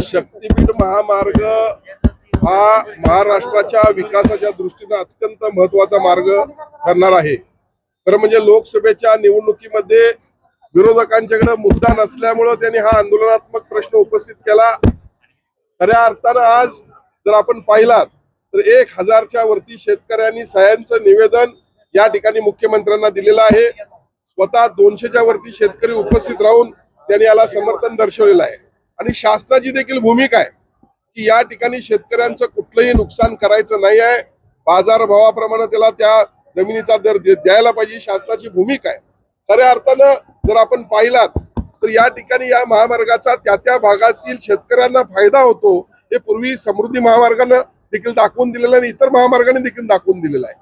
शक्तीपीठ महामार्ग हा महाराष्ट्राच्या विकासाच्या दृष्टीने अत्यंत महत्त्वाचा मार्ग ठरणार आहे. खरं म्हणजे लोकसभेच्या निवडणुकीमध्ये विरोधकांच्याकडे मुद्दा नसल्यामुळं त्यांनी हा आंदोलनात्मक प्रश्न उपस्थित केला. खऱ्या अर्थानं आज जर आपण पाहिलात तर एक हजारच्या वरती शेतकऱ्यांनी सह्यांचं निवेदन या ठिकाणी मुख्यमंत्र्यांना दिलेलं आहे. स्वतः दोनशेच्या वरती शेतकरी उपस्थित राहून त्यांनी याला समर्थन दर्शवलेलं आहे. आणि शासनाची देखील भूमिका आहे की या ठिकाणी शेतकऱ्यांचं कुठलंही नुकसान करायचं नाही आहे. बाजारभावाप्रमाणे त्याला त्या जमिनीचा दर द्यायला पाहिजे शासनाची भूमिका आहे. खऱ्या अर्थानं जर आपण पाहिलात तर या ठिकाणी या महामार्गाचा त्या त्या भागातील शेतकऱ्यांना फायदा होतो हे पूर्वी समृद्धी महामार्गानं देखील दाखवून दिलेलं आहे आणि इतर महामार्गाने देखील दाखवून दिलेलं आहे.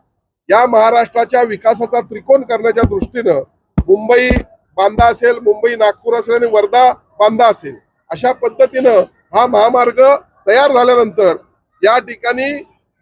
या महाराष्ट्राच्या विकासाचा त्रिकोण करण्याच्या दृष्टीनं मुंबई बांदा असेल मुंबई नागपूर असेल आणि वर्धा बांदा असेल अशा पद्धतीनं हा महामार्ग तयार झाल्यानंतर या ठिकाणी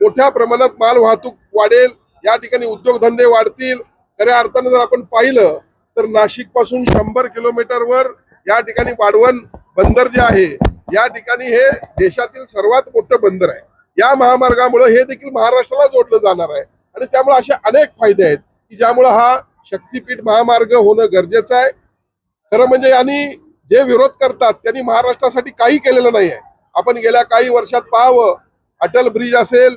मोठ्या प्रमाणात माल वाहतूक वाढेल या ठिकाणी उद्योगधंदे वाढतील. खऱ्या अर्थानं जर आपण पाहिलं तर नाशिकपासून शंभर किलोमीटरवर या ठिकाणी वाढवण बंदर जे आहे या ठिकाणी हे देशातील सर्वात मोठं बंदर आहे. या महामार्गामुळे हे देखील महाराष्ट्राला जोडलं जाणार आहे. आणि त्यामुळे असे अनेक फायदे आहेत की ज्यामुळे हा शक्तीपीठ महामार्ग होणं गरजेचं आहे. खरं म्हणजे यांनी जे विरोध करतात त्यांनी महाराष्ट्रासाठी काही केलेलं नाही आहे आपण गेल्या काही वर्षात पाहावं अटल ब्रिज असेल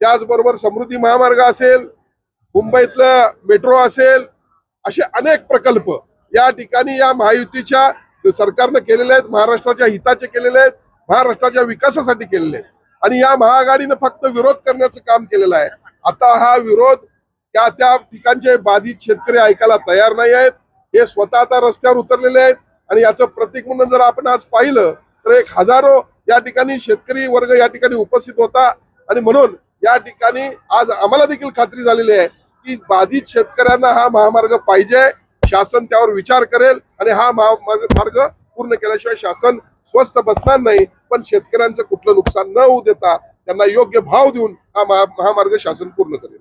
त्याचबरोबर समृद्धी महामार्ग असेल मुंबईतलं मेट्रो असेल असे अनेक प्रकल्प या ठिकाणी या महायुतीच्या सरकारनं केलेले आहेत महाराष्ट्राच्या हिताचे केलेले आहेत महाराष्ट्राच्या विकासासाठी केलेले आहेत. आणि या महाआघाडीनं फक्त विरोध करण्याचं काम केलेलं आहे. आता हा विरोध त्या त्या ठिकाणचे बाधित शेतकरी ऐकायला तयार नाही आहेत. हे स्वतः आता रस्त्यावर उतरलेले आहेत. आणि याचं प्रतीक म्हणून जर आपण आज पाहिलं तर एक हजारो या ठिकाणी शेतकरी वर्ग या ठिकाणी उपस्थित होता. आणि म्हणून या ठिकाणी आज आम्हाला देखील खात्री झालेली आहे की बाधित शेतकऱ्यांना हा महामार्ग पाहिजे. शासन त्यावर विचार करेल आणि हा महामार्ग मार्ग पूर्ण केल्याशिवाय शासन स्वस्त बसणार नाही. पण शेतकऱ्यांचं कुठलं नुकसान न होऊ देता त्यांना योग्य भाव देऊन हा महामार्ग शासन पूर्ण करेल.